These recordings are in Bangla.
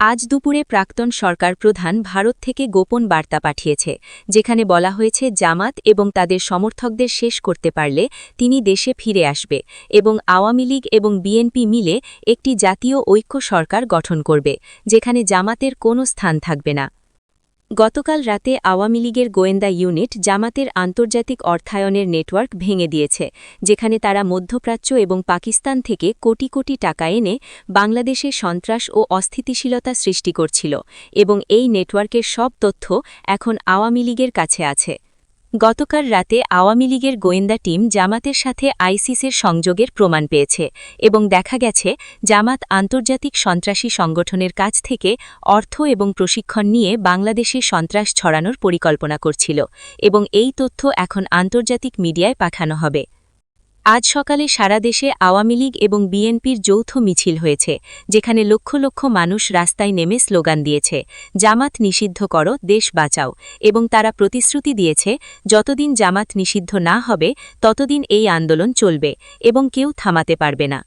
আজ দুপুরে প্রাক্তন সরকার প্রধান ভারত থেকে গোপন বার্তা পাঠিয়েছে, যেখানে বলা হয়েছে জামাত এবং তাদের সমর্থকদের শেষ করতে পারলে তিনি দেশে ফিরে আসবে এবং আওয়ামী লীগ এবং বিএনপি মিলে একটি জাতীয় ঐক্য সরকার গঠন করবে, যেখানে জামাতের কোনো স্থান থাকবে না। গতকাল রাতে আওয়ামী লীগের গোয়েন্দা ইউনিট জামাতের আন্তর্জাতিক অর্থায়নের নেটওয়ার্ক ভেঙে দিয়েছে, যেখানে তারা মধ্যপ্রাচ্য এবং পাকিস্তান থেকে কোটি কোটি টাকা এনে বাংলাদেশে সন্ত্রাস ও অস্থিতিশীলতা সৃষ্টি করছিল এবং এই নেটওয়ার্কের সব তথ্য এখন আওয়ামী লীগের কাছে আছে। গতকাল রাতে আওয়ামী লীগের গোয়েন্দা টিম জামাতের সাথে আইসিসের সংযোগের প্রমাণ পেয়েছে এবং দেখা গেছে, জামাত আন্তর্জাতিক সন্ত্রাসী সংগঠনের কাছ থেকে অর্থ এবং প্রশিক্ষণ নিয়ে বাংলাদেশে সন্ত্রাস ছড়ানোর পরিকল্পনা করছিল এবং এই তথ্য এখন আন্তর্জাতিক মিডিয়ায় পাঠানো হবে। আজ সকালে সারা দেশে আওয়ামী লীগ এবং বিএনপির যৌথ মিছিল হয়েছে, যেখানে লক্ষ লক্ষ মানুষ রাস্তায় নেমে স্লোগান দিয়েছে, জামাত নিষিদ্ধ করো, দেশ বাঁচাও। এবং তারা প্রতিশ্রুতি দিয়েছে, যতদিন জামাত নিষিদ্ধ না হবে, ততদিন এই আন্দোলন চলবে এবং কেউ থামাতে পারবে না।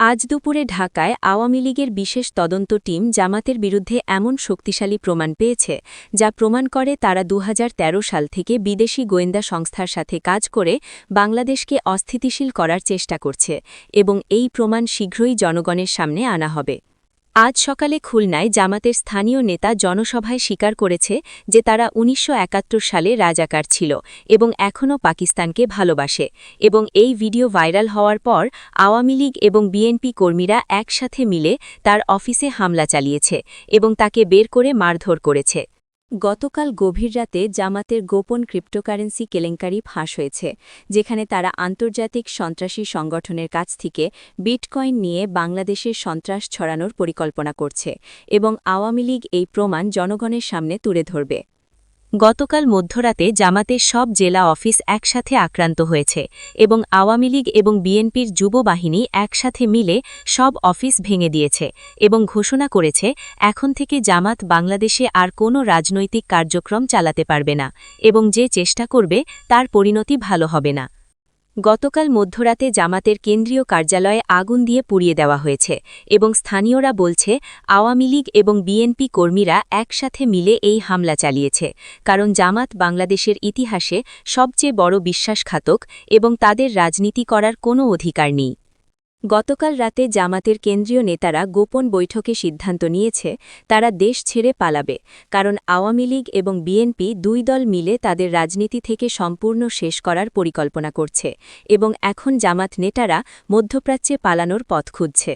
আজ দুপুরে ঢাকায় আওয়ামী লীগের বিশেষ তদন্ত টিম জামাতের বিরুদ্ধে এমন শক্তিশালী প্রমাণ পেয়েছে, যা প্রমাণ করে তারা দু হাজার তেরো সাল থেকে বিদেশি গোয়েন্দা সংস্থার সাথে কাজ করে বাংলাদেশকে অস্থিতিশীল করার চেষ্টা করছে এবং এই প্রমাণ শীঘ্রই জনগণের সামনে আনা হবে। আজ সকালে খুলনায় জামাতের স্থানীয় নেতা জনসভায় স্বীকার করেছে যে তারা উনিশশো একাত্তর সালে রাজাকার ছিল এবং এখনও পাকিস্তানকে ভালোবাসে এবং এই ভিডিও ভাইরাল হওয়ার পর আওয়ামী লীগ এবং বিএনপি কর্মীরা একসাথে মিলে তার অফিসে হামলা চালিয়েছে এবং তাকে বের করে মারধর করেছে। গতকাল গভীর রাতে জামাতের গোপন ক্রিপ্টোকারেন্সি কেলেঙ্কারি ফাঁস হয়েছে, যেখানে তারা আন্তর্জাতিক সন্ত্রাসী সংগঠনের কাছ থেকে বিটকয়েন নিয়ে বাংলাদেশের সন্ত্রাস ছড়ানোর পরিকল্পনা করছে এবং আওয়ামী লীগ এই প্রমাণ জনগণের সামনে তুলে ধরবে। গতকাল মধ্যরাতে জামাতের সব জেলা অফিস একসাথে আক্রান্ত হয়েছে এবং আওয়ামী লীগ এবং বিএনপির যুব বাহিনী একসাথে মিলে সব অফিস ভেঙে দিয়েছে এবং ঘোষণা করেছে, এখন থেকে জামাত বাংলাদেশে আর কোনো রাজনৈতিক কার্যক্রম চালাতে পারবে না এবং যে চেষ্টা করবে তার পরিণতি ভালো হবে না। গতকাল মধ্যরাতে জামাতের কেন্দ্রীয় কার্যালয়ে আগুন দিয়ে পুড়িয়ে দেওয়া হয়েছে এবং স্থানীয়রা বলছে, আওয়ামী লীগ এবং বিএনপি কর্মীরা একসাথে মিলে এই হামলা চালিয়েছে, কারণ জামাত বাংলাদেশের ইতিহাসে সবচেয়ে বড় বিশ্বাসঘাতক এবং তাদের রাজনীতি করার কোনো অধিকার নেই। গতকাল রাতে জামাতের কেন্দ্রীয় নেতারা গোপন বৈঠকে সিদ্ধান্ত নিয়েছে, তারা দেশ ছেড়ে পালাবে, কারণ আওয়ামী লীগ এবং বিএনপি দুই দল মিলে তাদের রাজনীতি থেকে সম্পূর্ণ শেষ করার পরিকল্পনা করছে এবং এখন জামাত নেতারা মধ্যপ্রাচ্যে পালানোর পথ খুঁজছে।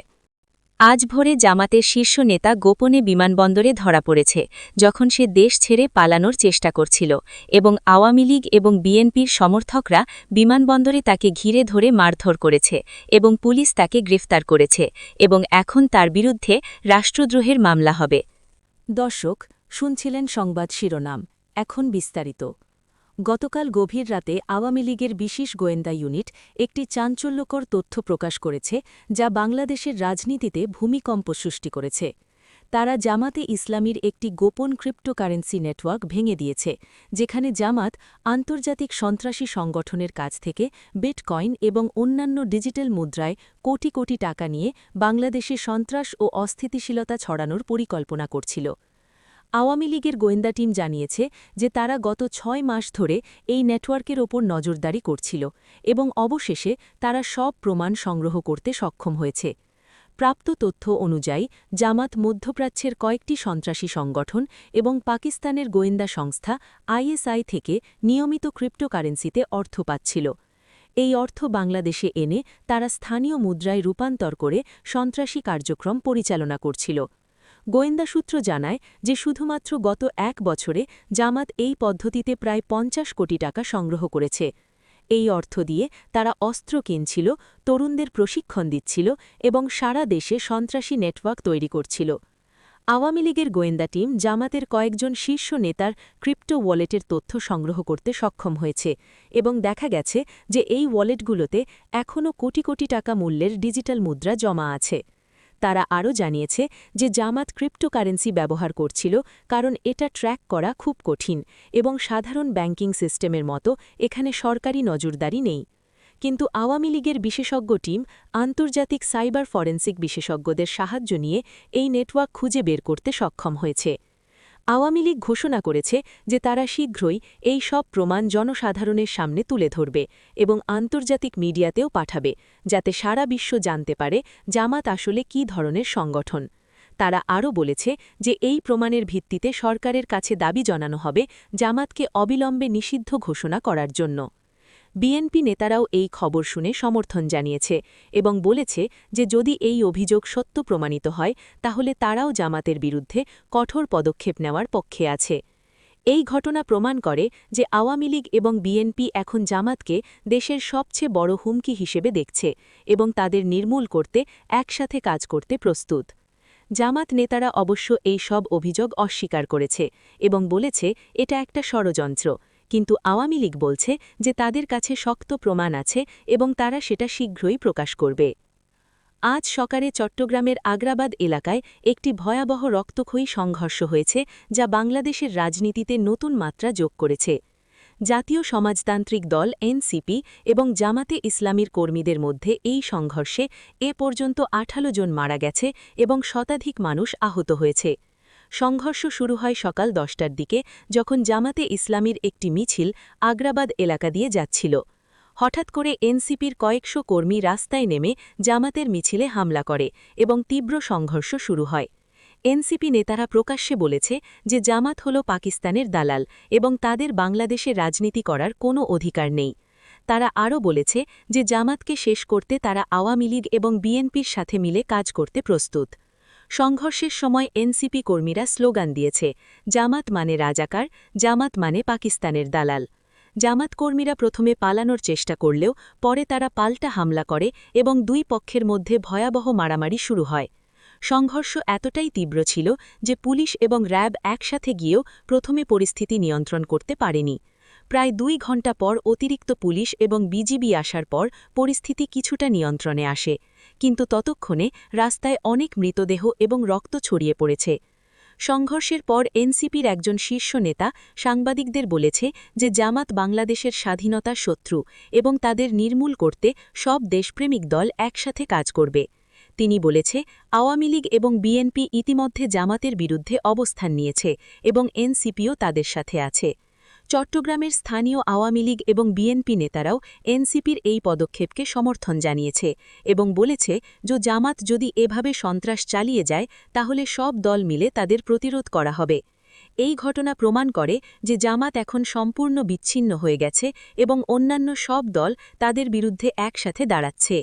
আজ ভোরে জামাতের শীর্ষ নেতা গোপনে বিমানবন্দরে ধরা পড়েছে, যখন সে দেশ ছেড়ে পালানোর চেষ্টা করছিল এবং আওয়ামী লীগ এবং বিএনপির সমর্থকরা বিমানবন্দরে তাকে ঘিরে ধরে মারধর করেছে এবং পুলিশ তাকে গ্রেফতার করেছে এবং এখন তার বিরুদ্ধে রাষ্ট্রদ্রোহের মামলা হবে। দর্শক, শুনছিলেন সংবাদ শিরোনাম, এখন বিস্তারিত। গতকাল গভীর রাতে আওয়ামী লীগের বিশেষ গোয়েন্দা ইউনিট একটি চাঞ্চল্যকর তথ্য প্রকাশ করেছে, যা বাংলাদেশের রাজনীতিতে ভূমিকম্প সৃষ্টি করেছে। তারা জামাতে ইসলামীর একটি গোপন ক্রিপ্টোকারেন্সি নেটওয়ার্ক ভেঙে দিয়েছে, যেখানে জামাত আন্তর্জাতিক সন্ত্রাসী সংগঠনের কাছ থেকে বিটকয়েন এবং অন্যান্য ডিজিটাল মুদ্রায় কোটি কোটি টাকা নিয়ে বাংলাদেশে সন্ত্রাস ও অস্থিতিশীলতা ছড়ানোর পরিকল্পনা করছিল। আওয়ামী লীগের গোয়েন্দা টিম জানিয়েছে যে তারা গত ছয় মাস ধরে এই নেটওয়ার্কের ওপর নজরদারি করছিল এবং অবশেষে তারা সব প্রমাণ সংগ্রহ করতে সক্ষম হয়েছে। প্রাপ্ত তথ্য অনুযায়ী, জামাত মধ্যপ্রাচ্যের কয়েকটি সন্ত্রাসী সংগঠন এবং পাকিস্তানের গোয়েন্দা সংস্থা আইএসআই থেকে নিয়মিত ক্রিপ্টোকারেন্সিতে অর্থ পাচ্ছিল। এই অর্থ বাংলাদেশে এনে তারা স্থানীয় মুদ্রায় রূপান্তর করে সন্ত্রাসী কার্যক্রম পরিচালনা করছিল। গোয়েন্দা সূত্র জানায় যে শুধুমাত্র গত এক বছরে জামাত এই পদ্ধতিতে প্রায় পঞ্চাশ কোটি টাকা সংগ্রহ করেছে। এই অর্থ দিয়ে তারা অস্ত্র কিনছিল, তরুণদের প্রশিক্ষণ দিচ্ছিল এবং সারা দেশে সন্ত্রাসী নেটওয়ার্ক তৈরি করছিল। আওয়ামী লীগের গোয়েন্দা টিম জামাতের কয়েকজন শীর্ষ নেতার ক্রিপ্টো ওয়ালেটের তথ্য সংগ্রহ করতে সক্ষম হয়েছে এবং দেখা গেছে যে এই ওয়ালেটগুলোতে এখনও কোটি কোটি টাকা মূল্যের ডিজিটাল মুদ্রা জমা আছে। তারা আরও জানিয়েছে যে জামাত ক্রিপ্টোকারেন্সি ব্যবহার করছিল কারণ এটা ট্র্যাক করা খুব কঠিন এবং সাধারণ ব্যাংকিং সিস্টেমের মতো এখানে সরকারি নজরদারি নেই। কিন্তু আওয়ামী লীগের বিশেষজ্ঞ টিম আন্তর্জাতিক সাইবার ফরেন্সিক বিশেষজ্ঞদের সাহায্য নিয়ে এই নেটওয়ার্ক খুঁজে বের করতে সক্ষম হয়েছে। আওয়ামী লীগ ঘোষণা করেছে যে তারা শীঘ্রই এই সব প্রমাণ জনসাধারণের সামনে তুলে ধরবে এবং আন্তর্জাতিক মিডিয়াতেও পাঠাবে, যাতে সারা বিশ্ব জানতে পারে জামাত আসলে কী ধরনের সংগঠন। তারা আরও বলেছে যে এই প্রমাণের ভিত্তিতে সরকারের কাছে দাবি জানানো হবে জামাতকে অবিলম্বে নিষিদ্ধ ঘোষণা করার জন্য। বিএনপি নেতারাও এই খবর শুনে সমর্থন জানিয়েছে এবং বলেছে যে যদি এই অভিযোগ সত্য প্রমাণিত হয়, তাহলে তারাও জামাতের বিরুদ্ধে কঠোর পদক্ষেপ নেওয়ার পক্ষে আছে। এই ঘটনা প্রমাণ করে যে আওয়ামী লীগ এবং বিএনপি এখন জামাতকে দেশের সবচেয়ে বড় হুমকি হিসেবে দেখছে এবং তাদের নির্মূল করতে একসাথে কাজ করতে প্রস্তুত। জামাত নেতারা অবশ্য এই সব অভিযোগ অস্বীকার করেছে এবং বলেছে, এটা একটা ষড়যন্ত্র। কিন্তু আওয়ামী লীগ বলছে যে তাদের কাছে শক্ত প্রমাণ আছে এবং তারা সেটা শীঘ্রই প্রকাশ করবে। আজ সকালে চট্টগ্রামের আগ্রাবাদ এলাকায় একটি ভয়াবহ রক্তক্ষয়ী সংঘর্ষ হয়েছে যা বাংলাদেশের রাজনীতিতে নতুন মাত্রা যোগ করেছে। জাতীয় সমাজতান্ত্রিক দল এনসিপি এবং জামাতে ইসলামীর কর্মীদের মধ্যে এই সংঘর্ষে এ পর্যন্ত আঠালো জন মারা গেছে এবং শতাধিক মানুষ আহত হয়েছে। সংঘর্ষ শুরু হয় সকাল দশটার দিকে, যখন জামাতে ইসলামীর একটি মিছিল আগ্রাবাদ এলাকা দিয়ে যাচ্ছিল। হঠাৎ করে এনসিপির কয়েকশো কর্মী রাস্তায় নেমে জামাতের মিছিলে হামলা করে এবং তীব্র সংঘর্ষ শুরু হয়। এনসিপি নেতারা প্রকাশ্যে বলেছে যে জামাত হল পাকিস্তানের দালাল এবং তাদের বাংলাদেশে রাজনীতি করার কোনো অধিকার নেই। তারা আরও বলেছে যে জামাতকে শেষ করতে তারা আওয়ামী লীগ এবং বিএনপির সাথে মিলে কাজ করতে প্রস্তুত। সংঘর্ষের সময় এনসিপি কর্মীরা স্লোগান দিয়েছে, জামাত মানে রাজাকার, জামাত মানে পাকিস্তানের দালাল। জামাত কর্মীরা প্রথমে পালানোর চেষ্টা করলেও পরে তারা পাল্টা হামলা করে এবং দুই পক্ষের মধ্যে ভয়াবহ মারামারি শুরু হয়। সংঘর্ষ এতটাই তীব্র ছিল যে পুলিশ এবং র্যাব একসাথে গিয়েও প্রথমে পরিস্থিতি নিয়ন্ত্রণ করতে পারেনি। প্রায় দুই ঘণ্টা পর অতিরিক্ত পুলিশ এবং বিজিবি আসার পর পরিস্থিতি কিছুটা নিয়ন্ত্রণে আসে, কিন্তু ততক্ষণে রাস্তায় অনেক মৃতদেহ এবং রক্ত ছড়িয়ে পড়েছে। সংঘর্ষের পর এনসিপির একজন শীর্ষ নেতা সাংবাদিকদের বলেছে যে জামাত বাংলাদেশের স্বাধীনতার শত্রু এবং তাদের নির্মূল করতে সব দেশপ্রেমিক দল একসাথে কাজ করবে। তিনি বলেছে, আওয়ামী লীগ এবং বিএনপি ইতিমধ্যে জামাতের বিরুদ্ধে অবস্থান নিয়েছে এবং এনসিপিও তাদের সাথে আছে। চট্টগ্রামের স্থানীয় আওয়ামী লীগ এবং বিএনপি নেতারাও এনসিপির এই পদক্ষেপকে সমর্থন জানিয়েছে এবং বলেছে যে জামাত যদি এভাবে সন্ত্রাস চালিয়ে যায়, তাহলে সব দল মিলে তাদের প্রতিরোধ করা হবে। এই ঘটনা প্রমাণ করে যে জামাত এখন সম্পূর্ণ বিচ্ছিন্ন হয়ে গেছে এবং অন্যান্য সব দল তাদের বিরুদ্ধে একসাথে দাঁড়াচ্ছে।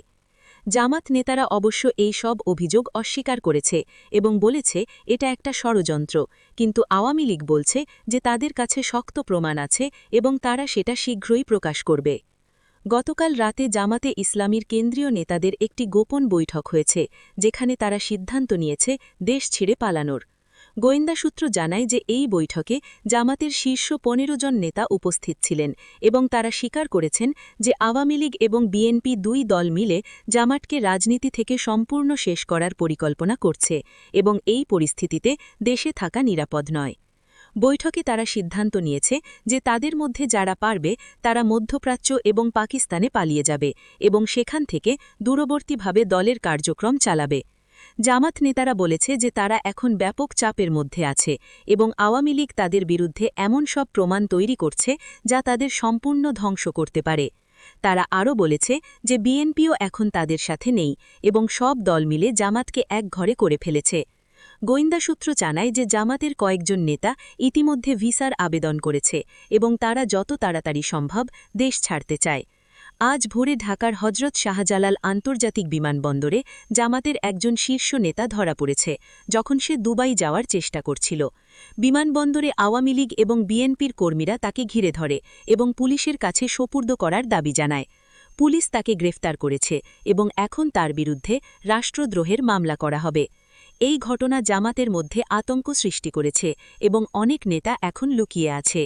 জামাত নেতারা অবশ্য এই সব অভিযোগ অস্বীকার করেছে এবং বলেছে, এটা একটা ষড়যন্ত্র। কিন্তু আওয়ামী লীগ বলছে যে তাদের কাছে শক্ত প্রমাণ আছে এবং তারা সেটা শীঘ্রই প্রকাশ করবে। গতকাল রাতে জামাতে ইসলামীর কেন্দ্রীয় নেতাদের একটি গোপন বৈঠক হয়েছে, যেখানে তারা সিদ্ধান্ত নিয়েছে, দেশ ছেড়ে পালানোর। গোয়েন্দা সূত্র জানায় যে এই বৈঠকে জামাতের শীর্ষ পনেরো জন নেতা উপস্থিত ছিলেন এবং তারা স্বীকার করেছেন যে আওয়ামী লীগ এবং বিএনপি দুই দল মিলে জামাতকে রাজনীতি থেকে সম্পূর্ণ শেষ করার পরিকল্পনা করছে এবং এই পরিস্থিতিতে দেশে থাকা নিরাপদ নয়। বৈঠকে তারা সিদ্ধান্ত নিয়েছে যে তাদের মধ্যে যারা পারবে তারা মধ্যপ্রাচ্য এবং পাকিস্তানে পালিয়ে যাবে এবং সেখান থেকে দূরবর্তীভাবে দলের কার্যক্রম চালাবে। জামাত নেতারা বলেছে যে তারা এখন ব্যাপক চাপের মধ্যে আছে এবং আওয়ামী লীগ তাদের বিরুদ্ধে এমন সব প্রমাণ তৈরি করছে যা তাদের সম্পূর্ণ ধ্বংস করতে পারে। তারা আরও বলেছে যে বিএনপিও এখন তাদের সাথে নেই এবং সব দল মিলে জামাতকে এক ঘরে করে ফেলেছে। গোয়েন্দা সূত্র জানায় যে জামাতের কয়েকজন নেতা ইতিমধ্যে ভিসার আবেদন করেছে এবং তারা যত তাড়াতাড়ি সম্ভব দেশ ছাড়তে চায়। আজ ভোরে ঢাকার হজরত শাহজালাল আন্তর্জাতিক বিমানবন্দরে জামাতের একজন শীর্ষ নেতা ধরা পড়েছে, যখন সে দুবাই যাওয়ার চেষ্টা করছিল। বিমানবন্দরে আওয়ামী লীগ এবং বিএনপির কর্মীরা তাকে ঘিরে ধরে এবং পুলিশের কাছে সোপূর্দ করার দাবি জানায়। পুলিশ তাকে গ্রেফতার করেছে এবং এখন তার বিরুদ্ধে রাষ্ট্রদ্রোহের মামলা করা হবে। এই ঘটনা জামাতের মধ্যে আতঙ্ক সৃষ্টি করেছে এবং অনেক নেতা এখন লুকিয়ে আছে।